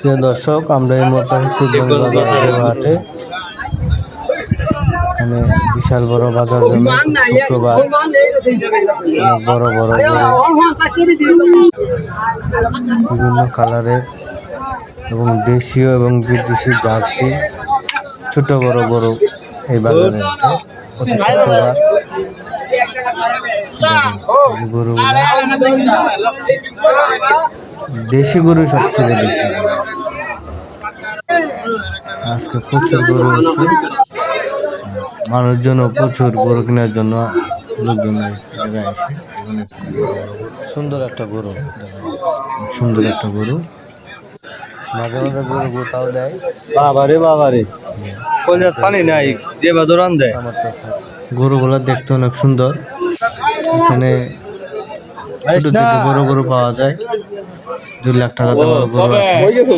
প্রিয় দর্শক, আমরা এই মুহূর্তে হাটে। এখানে বিশাল বড় বাজার জন্য শুক্রবার। বড় বড় বিভিন্ন কালারের এবং দেশীয় এবং বিদেশি জার্সি। ছোট বড় গরু এই বাজারে শুক্রবার গরুগুলো দেশি গরু সবচেয়ে বেশি। আজকে প্রচুর গরু হচ্ছে মানুষজন প্রচুর গরু কেনার জন্য লোকজন আসে। সুন্দর একটা গরু। সুন্দর একটা গরু। মাঝে মাঝে গরু গোতাও দেয়। বাবারে বাবারে। পানি নাই যে বাদরান দেয়। আমার তো গরুগুলো দেখতে অনেক সুন্দর। এখানে ছোট থেকে বড় গরু পাওয়া যায়। দুই লাখ টাকা দামের গরু আছে।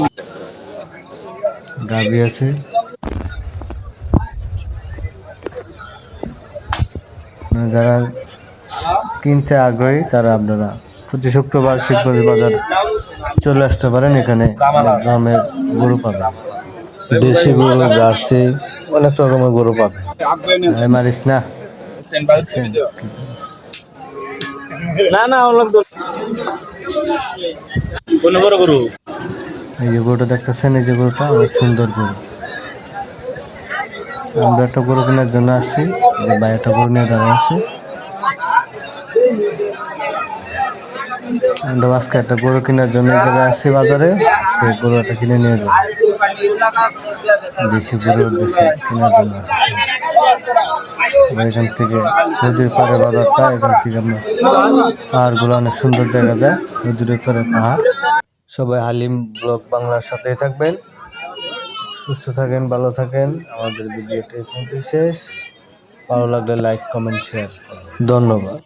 গাভি আছে। মানে যারা কিনতে আগ্রহী তারা আপনারা প্রতি শুক্রবার শিবগঞ্জ বাজার চলে আসতে পারেন। এখানে গ্রামের গরু পাবেন। দেশি গরু জার্সি অনেক রকমের গরু পাবেন। মারিস না? না না ওর লোক কোন বড় গরু? এই যে গরুটা দেখতেছেন এই যে গরুটা অনেক সুন্দর গরু। আমরা একটা গরু কেনার জন্য আসছি ভাই একটা গরু নিয়ে দাঁড়িয়ে আছে। আমরা আজকে একটা গরু কেনার জন্য এই জায়গায় আসছি বাজারে আজকে গরু একটা কিনে নিয়ে যাব। দেশি গরু দেশি কেনার জন্য আসছি। এখান থেকে নদীর পারে বাজারটা এখান থেকে আমরা পাহাড়গুলো অনেক সুন্দর দেখা যায়, নদীর পারে পাহাড়। সবাই হালিম ব্লক বাংলার সাথেই থাকবেন। সুস্থ থাকেন, ভালো থাকেন। আমাদের ভিডিওটি এখন শেষ। ভালো লাগলে লাইক কমেন্ট শেয়ার ধন্যবাদ।